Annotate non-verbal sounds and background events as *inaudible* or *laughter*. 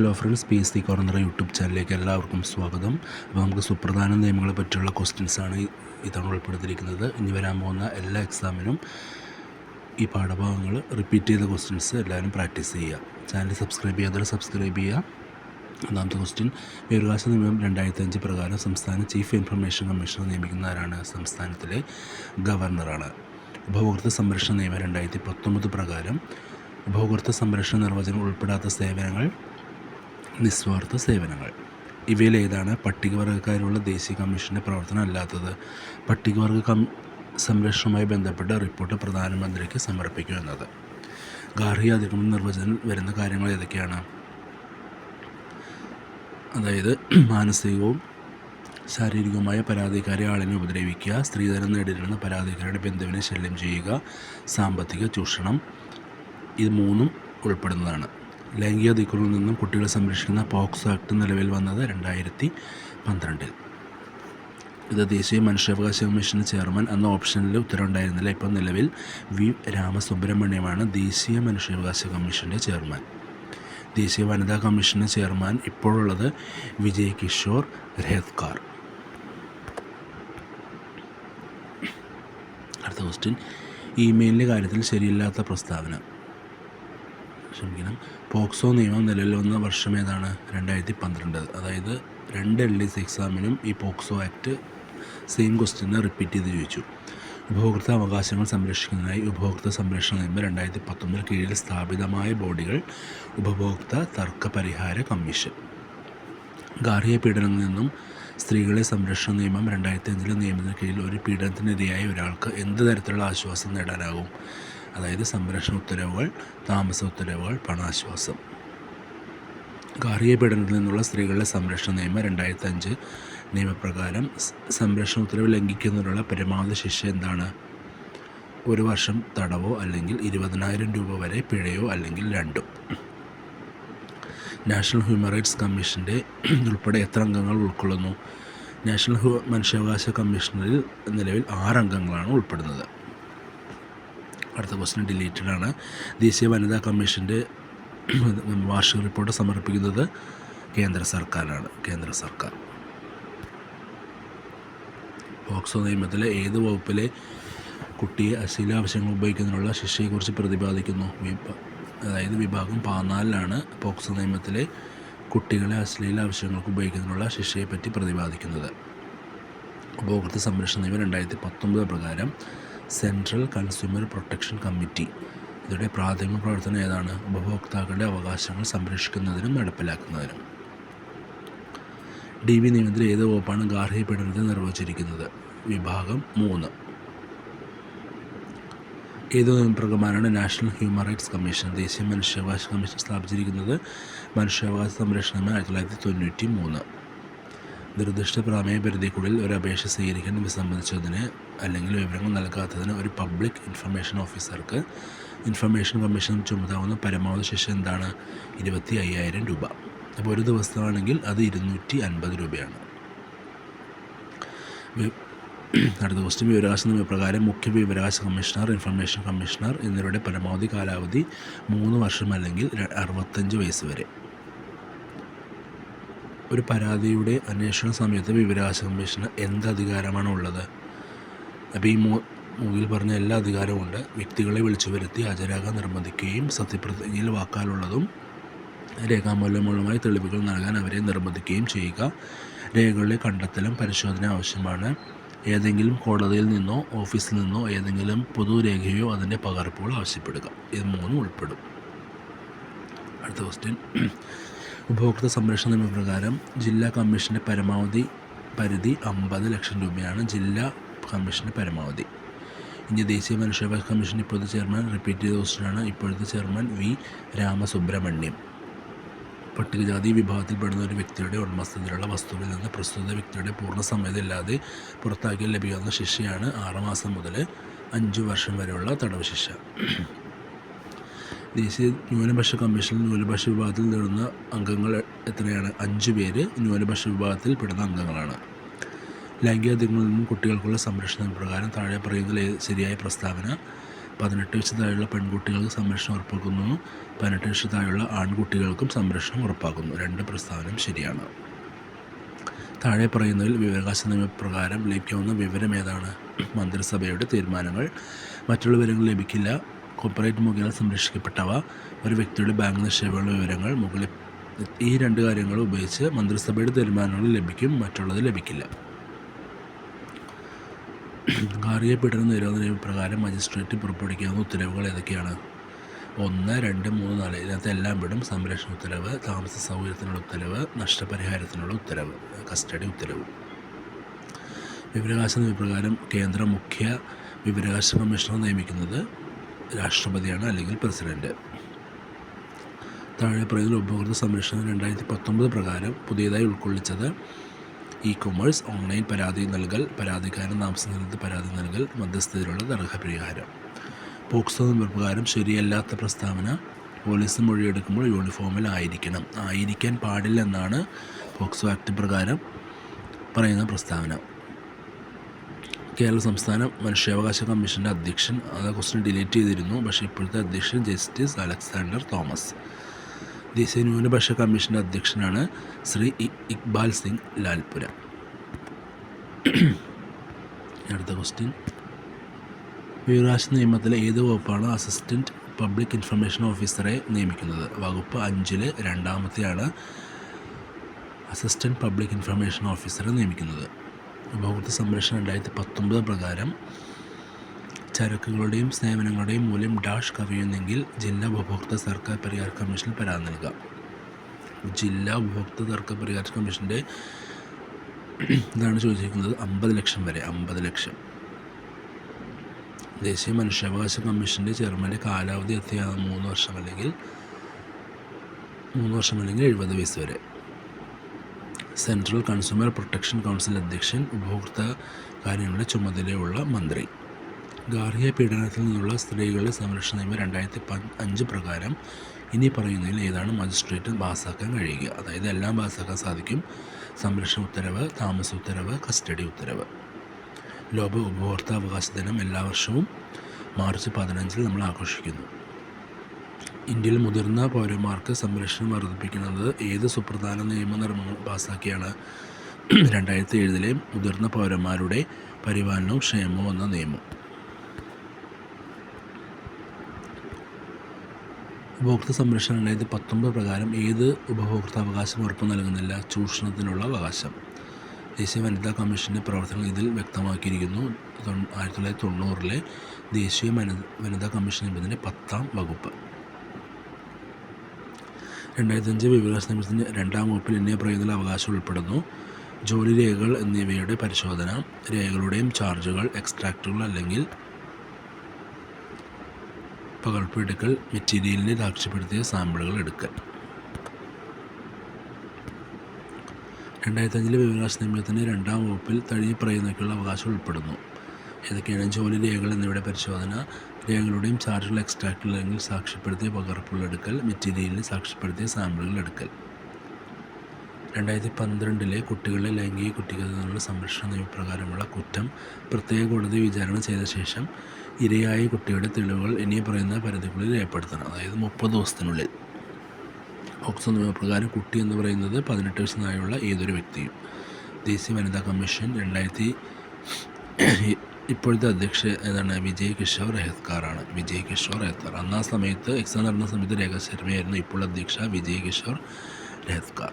Hello friends P S C corner YouTube ചാനലിലേക്ക് എല്ലാവർക്കും സ്വാഗതം. അപ്പോൾ നമുക്ക് സുപ്രധാന നിയമങ്ങളെ പറ്റിയുള്ള ക്വസ്റ്റ്യൻസാണ് ഇതാണ് ഉൾപ്പെടുത്തിയിരിക്കുന്നത്. ഇനി വരാൻ പോകുന്ന എല്ലാ എക്സാമിനും ഈ പാഠഭാഗങ്ങൾ റിപ്പീറ്റ് ചെയ്ത ക്വസ്റ്റ്യൻസ് എല്ലാവരും പ്രാക്ടീസ് ചെയ്യുക. ചാനൽ സബ്സ്ക്രൈബ് ചെയ്യാതെ സബ്സ്ക്രൈബ് ചെയ്യുക. ഒന്നാമത്തെ ക്വസ്റ്റ്യൻ വിവരാവകാശ നിയമം രണ്ടായിരത്തി അഞ്ച് പ്രകാരം സംസ്ഥാന ചീഫ് ഇൻഫർമേഷൻ കമ്മീഷണർ നിയമിക്കുന്ന ആരാണ്? സംസ്ഥാനത്തിലെ ഗവർണറാണ് ഉപഭോക്തൃ സംരക്ഷണ നിയമം രണ്ടായിരത്തി പത്തൊമ്പത് പ്രകാരം ഉപഭോക്തൃ സംരക്ഷണ നിർവചനം ഉൾപ്പെടാത്ത സേവനങ്ങൾ നിസ്വാർത്ഥ സേവനങ്ങൾ. ഇവയിൽ ഏതാണ് പട്ടികവർഗക്കാരുള്ള ദേശീയ കമ്മീഷന്റെ പ്രവർത്തനം അല്ലാത്തത്. പട്ടികവർഗ കം സംരക്ഷണവുമായി ബന്ധപ്പെട്ട റിപ്പോർട്ട് പ്രധാനമന്ത്രിക്ക് സമർപ്പിക്കും എന്നത്. ഗാർഹിക അതിക്രമ നിർവചനം വരുന്ന കാര്യങ്ങൾ ഏതൊക്കെയാണ്? അതായത് മാനസികവും ശാരീരികവുമായ പരാതിക്കാരെ ആളിനെ ഉപദ്രവിക്കുക സ്ത്രീധനം നേടിയിരുന്ന പരാതിക്കാരുടെ ബന്ധുവിനെ ശല്യം ചെയ്യുക സാമ്പത്തിക ചൂഷണം ഇത് മൂന്നും ഉൾപ്പെടുന്നതാണ്. ലൈംഗിക നിന്നും കുട്ടികളെ സംരക്ഷിക്കുന്ന പോക്സ് ആക്ട് നിലവിൽ വന്നത് രണ്ടായിരത്തി പന്ത്രണ്ടിൽ ഇത് ദേശീയ മനുഷ്യാവകാശ കമ്മീഷൻ ചെയർമാൻ അന്ന് ഓപ്ഷനിൽ ഉത്തരവുണ്ടായിരുന്നില്ല. ഇപ്പോൾ നിലവിൽ വി രാമസുബ്രഹ്മണ്യമാണ് ദേശീയ മനുഷ്യാവകാശ കമ്മീഷന്റെ ചെയർമാൻ. ദേശീയ വനിതാ കമ്മീഷന്റെ ചെയർമാൻ ഇപ്പോഴുള്ളത് വിജയ് കിഷോർ രേത്കാർ അടുത്ത ക്വസ്റ്റ്യൻ ഇമെയിലിന്റെ കാര്യത്തിൽ ശരിയില്ലാത്ത പ്രസ്താവന. ക്ഷമിക്കണം. പോക്സോ നിയമം നിലവിൽ വന്ന വർഷം ഏതാണ്? രണ്ടായിരത്തി പന്ത്രണ്ട് അതായത് രണ്ട് എൽ ഡി സി എക്സാമിനും ഈ പോക്സോ ആക്ട് സെയിം ക്വസ്റ്റ്യനെ റിപ്പീറ്റ് ചെയ്ത് ചോദിച്ചു. ഉപഭോക്തൃ അവകാശങ്ങൾ സംരക്ഷിക്കുന്നതിനായി ഉപഭോക്തൃ സംരക്ഷണ നിയമം രണ്ടായിരത്തി പത്തൊമ്പതിൽ കീഴിൽ സ്ഥാപിതമായ ബോഡികൾ ഉപഭോക്തൃ തർക്ക പരിഹാര കമ്മീഷൻ. ഗാർഹിക പീഡനങ്ങളിൽ നിന്നും സ്ത്രീകളെ സംരക്ഷണ നിയമം രണ്ടായിരത്തി അഞ്ചിലെ നിയമത്തിന് കീഴിൽ ഒരു പീഡനത്തിനിരയായ ഒരാൾക്ക് എന്ത് തരത്തിലുള്ള ആശ്വാസം നേടാനാകും? അതായത് സംരക്ഷണ ഉത്തരവുകൾ താമസ ഉത്തരവുകൾ പണാശ്വാസം. ഗാർഹിക പീഡനത്തിൽ നിന്നുള്ള സ്ത്രീകളുടെ സംരക്ഷണ നിയമം രണ്ടായിരത്തി അഞ്ച് നിയമപ്രകാരം സംരക്ഷണ ഉത്തരവ് ലംഘിക്കുന്നതിനുള്ള പരമാവധി ശിക്ഷ എന്താണ്? ഒരു വർഷം തടവോ അല്ലെങ്കിൽ ഇരുപതിനായിരം രൂപ വരെ പിഴയോ അല്ലെങ്കിൽ രണ്ടും. നാഷണൽ ഹ്യൂമൻ റൈറ്റ്സ് കമ്മീഷന്റെ ഉൾപ്പെടെ എത്ര അംഗങ്ങൾ ഉൾക്കൊള്ളുന്നു? നാഷണൽ മനുഷ്യാവകാശ കമ്മീഷനിൽ നിലവിൽ ആറ് അംഗങ്ങളാണ് ഉൾപ്പെടുന്നത്. അടുത്ത ക്വസ്റ്റ്യൻ ഡിലീറ്റഡ് ആണ് ദേശീയ വനിതാ കമ്മീഷന്റെ *clears throat* വാർഷിക റിപ്പോർട്ട് സമർപ്പിക്കുന്നത് കേന്ദ്ര സർക്കാരാണ്. കേന്ദ്ര സർക്കാർ. പോക്സോ നിയമത്തിലെ ഏത് വകുപ്പിലെ കുട്ടിയെ അശ്ലീല ആവശ്യങ്ങൾ ഉപയോഗിക്കുന്നതിനുള്ള ശിക്ഷയെക്കുറിച്ച് പ്രതിപാദിക്കുന്നു? അതായത് വിഭാഗം പതിനാലിലാണ് പോക്സോ നിയമത്തിലെ കുട്ടികളെ അശ്ലീല ആവശ്യങ്ങൾക്ക് ഉപയോഗിക്കുന്നതിനുള്ള ശിക്ഷയെപ്പറ്റി പ്രതിപാദിക്കുന്നത്. ഉപഭോക്തൃ സംരക്ഷണ നിയമം രണ്ടായിരത്തി പത്തൊമ്പത് പ്രകാരം സെൻട്രൽ കൺസ്യൂമർ പ്രൊട്ടക്ഷൻ കമ്മിറ്റി. ഇതിയുടെ പ്രാഥമിക പ്രവർത്തനം ഏതാണ്? ഉപഭോക്താക്കളുടെ അവകാശങ്ങൾ സംരക്ഷിക്കുന്നതിനും നടപ്പിലാക്കുന്നതിനും. ഡി വി നിയമത്തിൽ ഏത് വകുപ്പാണ് ഗാർഹിക പീഡനത്തെ നിർവചിച്ചിരിക്കുന്നത് വിഭാഗം മൂന്ന്. ഏത് നിയമപ്രകാരമാണ് നാഷണൽ ഹ്യൂമൻ റൈറ്റ്സ് കമ്മീഷൻ ദേശീയ മനുഷ്യാവകാശ കമ്മീഷൻ സ്ഥാപിച്ചിരിക്കുന്നത്? മനുഷ്യാവകാശ സംരക്ഷണം ആയിരത്തി തൊള്ളായിരത്തി തൊണ്ണൂറ്റി മൂന്ന് നിർദ്ദിഷ്ട പ്രമേയ പരിധിക്കുള്ളിൽ ഒരു അപേക്ഷ സ്വീകരിക്കാൻ വിസമ്മതിച്ചതിന് അല്ലെങ്കിൽ വിവരങ്ങൾ നൽകാത്തതിന് ഒരു പബ്ലിക് ഇൻഫർമേഷൻ ഓഫീസർക്ക് ഇൻഫർമേഷൻ കമ്മീഷൻ ചുമതാവുന്ന പരമാവധി ശിക്ഷ എന്താണ്? ഇരുപത്തി അയ്യായിരം രൂപ. അപ്പോൾ ഒരു ദിവസമാണെങ്കിൽ അത് ഇരുന്നൂറ്റി അൻപത് രൂപയാണ്. അടുത്ത ക്വസ്റ്റ്യൻ വിവരാവകാശ നിയമപ്രകാരം മുഖ്യ വിവരാവകാശ കമ്മീഷണർ ഇൻഫർമേഷൻ കമ്മീഷണർ എന്നിവരുടെ പരമാവധി കാലാവധി മൂന്ന് വർഷം അല്ലെങ്കിൽ അറുപത്തഞ്ച് വയസ്സ് വരെ. ഒരു പരാതിയുടെ അന്വേഷണ സമയത്ത് വിവരാവകാശ കമ്മീഷന് എന്ത് അധികാരമാണ് ഉള്ളത്? അപ്പോൾ ഈ മൂവിൽ പറഞ്ഞ എല്ലാ അധികാരവും ഉണ്ട്. വ്യക്തികളെ വിളിച്ചു വരുത്തി ഹാജരാകാൻ നിർബന്ധിക്കുകയും സത്യപ്രതിജ്ഞയിൽ വാക്കാലുള്ളതും രേഖാമൂലമുള്ളതുമായ തെളിവുകൾ നൽകാൻ അവരെ നിർബന്ധിക്കുകയും ചെയ്യുക. രേഖകളിലെ കണ്ടെത്തലും പരിശോധന ആവശ്യമാണ്. ഏതെങ്കിലും കോടതിയിൽ നിന്നോ ഓഫീസിൽ നിന്നോ ഏതെങ്കിലും പൊതുരേഖയോ അതിന്റെ പകർപ്പുകൾ ആവശ്യപ്പെടുക. ഇത് മൂന്നും ഉൾപ്പെടും. അടുത്ത ക്വസ്റ്റ്യൻ ഉപഭോക്തൃ സംരക്ഷണ നിയമപ്രകാരം ജില്ലാ കമ്മീഷന്റെ പരമാവധി പരിധി അമ്പത് ലക്ഷം രൂപയാണ്. ജില്ലാ കമ്മീഷന്റെ പരമാവധി. ഇന്ത്യ ദേശീയ മനുഷ്യാവകാശ കമ്മീഷൻ ഇപ്പോഴത്തെ ചെയർമാൻ റിപ്പീറ്റ് ചെയ്ത ക്വസ്റ്റ്യനാണ് ഇപ്പോഴത്തെ ചെയർമാൻ വി. രാമസുബ്രഹ്മണ്യം. പട്ടികജാതി വിഭാഗത്തിൽപ്പെടുന്ന ഒരു വ്യക്തിയുടെ ഉടമസ്ഥതയിലുള്ള വസ്തുവിൽ നിന്ന് പ്രസ്തുത വ്യക്തിയുടെ പൂർണ സമയത്തില്ലാതെ പുറത്താക്കിയാൽ ലഭിക്കുന്ന ശിക്ഷയാണ് ആറുമാസം മുതൽ അഞ്ച് വർഷം വരെയുള്ള തടവ് ശിക്ഷ. ദേശീയ ന്യൂനപക്ഷ കമ്മീഷനിൽ ന്യൂനപക്ഷ വിഭാഗത്തിൽ നേടുന്ന അംഗങ്ങൾ എത്രയാണ്? അഞ്ച് പേര് ന്യൂനപക്ഷ വിഭാഗത്തിൽ പെടുന്ന അംഗങ്ങളാണ്. ലൈംഗിക അതിക്രമത്തിൽ നിന്നും കുട്ടികൾക്കുള്ള സംരക്ഷണ പ്രകാരം താഴെ പറയുന്നതിൽ ശരിയായ പ്രസ്താവന പതിനെട്ട് വയസ്സ് താഴെയുള്ള പെൺകുട്ടികൾക്ക് സംരക്ഷണം ഉറപ്പാക്കുന്നു. പതിനെട്ട് വയസ്സ് താഴെയുള്ള ആൺകുട്ടികൾക്കും സംരക്ഷണം ഉറപ്പാക്കുന്നു. രണ്ട് പ്രസ്താവനയും ശരിയാണ്. താഴെ പറയുന്നതിൽ വിവരാവകാശ നിയമപ്രകാരം ലഭിക്കാവുന്ന വിവരം ഏതാണ്? മന്ത്രിസഭയുടെ തീരുമാനങ്ങൾ. മറ്റുള്ള വിവരങ്ങൾ ലഭിക്കില്ല. കോപ്പറേറ്റ് മുഖേന സംരക്ഷിക്കപ്പെട്ടവ. ഒരു വ്യക്തിയുടെ ബാങ്ക് നിക്ഷേപങ്ങളുടെ വിവരങ്ങൾ മുകളിൽ ഈ രണ്ട് കാര്യങ്ങൾ ഉപയോഗിച്ച് മന്ത്രിസഭയുടെ തീരുമാനങ്ങൾ ലഭിക്കും. മറ്റുള്ളത് ലഭിക്കില്ല. പീഡന നിരോധന പ്രകാരം മജിസ്ട്രേറ്റ് പുറപ്പെടുവിക്കാവുന്ന ഉത്തരവുകൾ ഏതൊക്കെയാണ്? ഒന്ന് രണ്ട് മൂന്ന് നാല്. ഇതിനകത്ത് എല്ലാം വിടും സംരക്ഷണ ഉത്തരവ് താമസ സൗകര്യത്തിനുള്ള ഉത്തരവ് നഷ്ടപരിഹാരത്തിനുള്ള ഉത്തരവ് കസ്റ്റഡി ഉത്തരവ്. വിവരാവകാശ നിയമപ്രകാരം കേന്ദ്ര മുഖ്യ വിവരാവകാശ കമ്മീഷണർ നിയമിക്കുന്നത് രാഷ്ട്രപതിയാണ് അല്ലെങ്കിൽ പ്രസിഡന്റ് താഴെ പറയുന്ന ഉപഭോക്തൃ സംരക്ഷണം രണ്ടായിരത്തി പത്തൊമ്പത് പ്രകാരം പുതിയതായി ഉൾക്കൊള്ളിച്ചത് ഇ കൊമേഴ്സ് ഓൺലൈൻ പരാതി നൽകൽ പരാതിക്കാരൻ താമസിക്കുന്നത് പരാതി നൽകൽ മധ്യസ്ഥതയിലുള്ള തർക്ക പരിഹാരം പോക്സോ നിയമപ്രകാരം ശരിയല്ലാത്ത പ്രസ്താവന പോലീസ് മൊഴിയെടുക്കുമ്പോൾ യൂണിഫോമിൽ ആയിരിക്കണം. ആയിരിക്കാൻ പാടില്ലെന്നാണ് പോക്സോ ആക്ട് പ്രകാരം പറയുന്ന പ്രസ്താവന. കേരള സംസ്ഥാന മനുഷ്യാവകാശ കമ്മീഷന്റെ അധ്യക്ഷൻ അത് ക്വസ്റ്റ്യൻ ഡിലീറ്റ് ചെയ്തിരുന്നു. പക്ഷേ ഇപ്പോഴത്തെ അധ്യക്ഷൻ ജസ്റ്റിസ് അലക്സാണ്ടർ തോമസ്. ദേശീയ ന്യൂനപക്ഷ കമ്മീഷന്റെ അധ്യക്ഷനാണ് ശ്രീ ഇക്ബാൽ സിംഗ് ലാൽപുര. അടുത്ത ക്വസ്റ്റ്യൻ വിവരാശ നിയമത്തിലെ ഏത് വകുപ്പാണ് അസിസ്റ്റന്റ് പബ്ലിക് ഇൻഫർമേഷൻ ഓഫീസറെ നിയമിക്കുന്നത്? വകുപ്പ് അഞ്ചിൽ രണ്ടാമത്തെയാണ് അസിസ്റ്റന്റ് പബ്ലിക് ഇൻഫർമേഷൻ ഓഫീസറെ നിയമിക്കുന്നത്. ഉപഭോക്തൃ സംരക്ഷണം രണ്ടായിരത്തി പത്തൊമ്പത് പ്രകാരം ചരക്കുകളുടെയും സേവനങ്ങളുടെയും മൂല്യം ഡാഷ് കവിയുന്നെങ്കിൽ ജില്ലാ ഉപഭോക്തൃ സർക്കാർ പരിഹാര കമ്മീഷനിൽ പരാതി നൽകാം. ജില്ലാ ഉപഭോക്തൃ തർക്ക പരിഹാര കമ്മീഷന്റെ ഇതാണ് ചോദിച്ചിരിക്കുന്നത് അമ്പത് ലക്ഷം വരെ അമ്പത് ലക്ഷം. ദേശീയ മനുഷ്യാവകാശ കമ്മീഷന്റെ ചെയർമാന്റെ കാലാവധി എത്തിയാണ് മൂന്ന് വർഷം അല്ലെങ്കിൽ മൂന്ന് വർഷം അല്ലെങ്കിൽ എഴുപത് വയസ്സ് വരെ. സെൻട്രൽ കൺസ്യൂമർ പ്രൊട്ടക്ഷൻ കൗൺസിൽ അധ്യക്ഷൻ ഉപഭോക്തൃ കാര്യങ്ങളുടെ ചുമതലയുള്ള മന്ത്രി. ഗാർഹിക പീഡനത്തിൽ നിന്നുള്ള സ്ത്രീകളുടെ സംരക്ഷണ നിയമം രണ്ടായിരത്തി അഞ്ച് പ്രകാരം ഇനി പറയുന്നതിൽ ഏതാണ് മജിസ്ട്രേറ്റ് പാസ്സാക്കാൻ കഴിയുക? അതായത് എല്ലാം പാസ്സാക്കാൻ സാധിക്കും. സംരക്ഷണ ഉത്തരവ് താമസ ഉത്തരവ് കസ്റ്റഡി ഉത്തരവ്. ലോക ഉപഭോക്തൃ അവകാശ ദിനം എല്ലാ വർഷവും മാർച്ച് പതിനഞ്ചിൽ നമ്മൾ ആഘോഷിക്കുന്നു. ഇന്ത്യയിൽ മുതിർന്ന പൗരന്മാർക്ക് സംരക്ഷണം വർദ്ധിപ്പിക്കുന്നത് ഏത് സുപ്രധാന നിയമനിർമ്മാണം പാസ്സാക്കിയാണ് രണ്ടായിരത്തി ഏഴിലെ മുതിർന്ന പൗരന്മാരുടെ പരിപാലനവും ക്ഷേമവും എന്ന നിയമം. ഉപഭോക്തൃ സംരക്ഷണ രണ്ടായിരത്തി പത്തൊമ്പത് പ്രകാരം ഏത് ഉപഭോക്തൃ അവകാശം ഉറപ്പു നൽകുന്നില്ല? ചൂഷണത്തിനുള്ള അവകാശം. ദേശീയ വനിതാ കമ്മീഷന്റെ പ്രവർത്തനങ്ങൾ ഇതിൽ വ്യക്തമാക്കിയിരിക്കുന്നു. ആയിരത്തി തൊള്ളായിരത്തി തൊണ്ണൂറിലെ ദേശീയ വനി വനിതാ കമ്മീഷൻ എന്നതിന്റെ പത്താം വകുപ്പ്. രണ്ടായിരത്തഞ്ച് വിവരാസ നിയമത്തിന്റെ രണ്ടാം വകുപ്പിൽ എന്നെ പ്രയോജന അവകാശം ഉൾപ്പെടുന്നു. ജോലി രേഖകൾ എന്നിവയുടെ പരിശോധന രേഖകളുടെയും ചാർജുകൾ എക്സ്ട്രാക്റ്റുകൾ അല്ലെങ്കിൽ പകർപ്പെടുക്കൽ മെറ്റീരിയലിനെ സാക്ഷ്യപ്പെടുത്തിയ സാമ്പിളുകൾ എടുക്കൽ. രണ്ടായിരത്തഞ്ചിലെ വിവരാശ നിയമത്തിന്റെ രണ്ടാം വകുപ്പിൽ തഴി പറയുന്നതൊക്കെയുള്ള അവകാശം ഉൾപ്പെടുന്നു. ഏതൊക്കെയാണ് ജോലി രേഖകൾ എന്നിവയുടെ പരിശോധന? രേഖകളുടെയും ചാർജുകൾ എക്സ്ട്രാക്റ്റുകൾ അല്ലെങ്കിൽ സാക്ഷ്യപ്പെടുത്തിയ പകർപ്പുകൾ എടുക്കൽ മെറ്റീരിയലിന് സാക്ഷ്യപ്പെടുത്തിയ സാമ്പിളുകൾ എടുക്കൽ. രണ്ടായിരത്തി പന്ത്രണ്ടിലെ കുട്ടികളുടെ ലൈംഗിക കുട്ടികളുടെ സംരക്ഷണ നിയമപ്രകാരമുള്ള കുറ്റം പ്രത്യേക കോടതി വിചാരണ ചെയ്ത ശേഷം ഇരയായ കുട്ടിയുടെ തെളിവുകൾ ഇനി പറയുന്ന പരിധിക്കുള്ളിൽ രേഖപ്പെടുത്തണം. അതായത് മുപ്പത് ദിവസത്തിനുള്ളിൽ. ഓക്സോ നിയമപ്രകാരം കുട്ടി എന്ന് പറയുന്നത് പതിനെട്ട് വയസ്സിനായുള്ള ഏതൊരു വ്യക്തിയും. ദേശീയ വനിതാ കമ്മീഷൻ രണ്ടായിരത്തി ഇപ്പോഴത്തെ അധ്യക്ഷ ഏതാണ്? വിജയ് കിഷോർ റെഹത്കാറാണ് വിജയ് കിഷോർ റെഹത്കാർ അന്ന് ആ സമയത്ത് എക്സാം നടന്ന സമയത്ത് രേഖ ശർമ്മയായിരുന്നു ഇപ്പോൾ അധ്യക്ഷ വിജയ് കിഷോർ രഹത്കാർ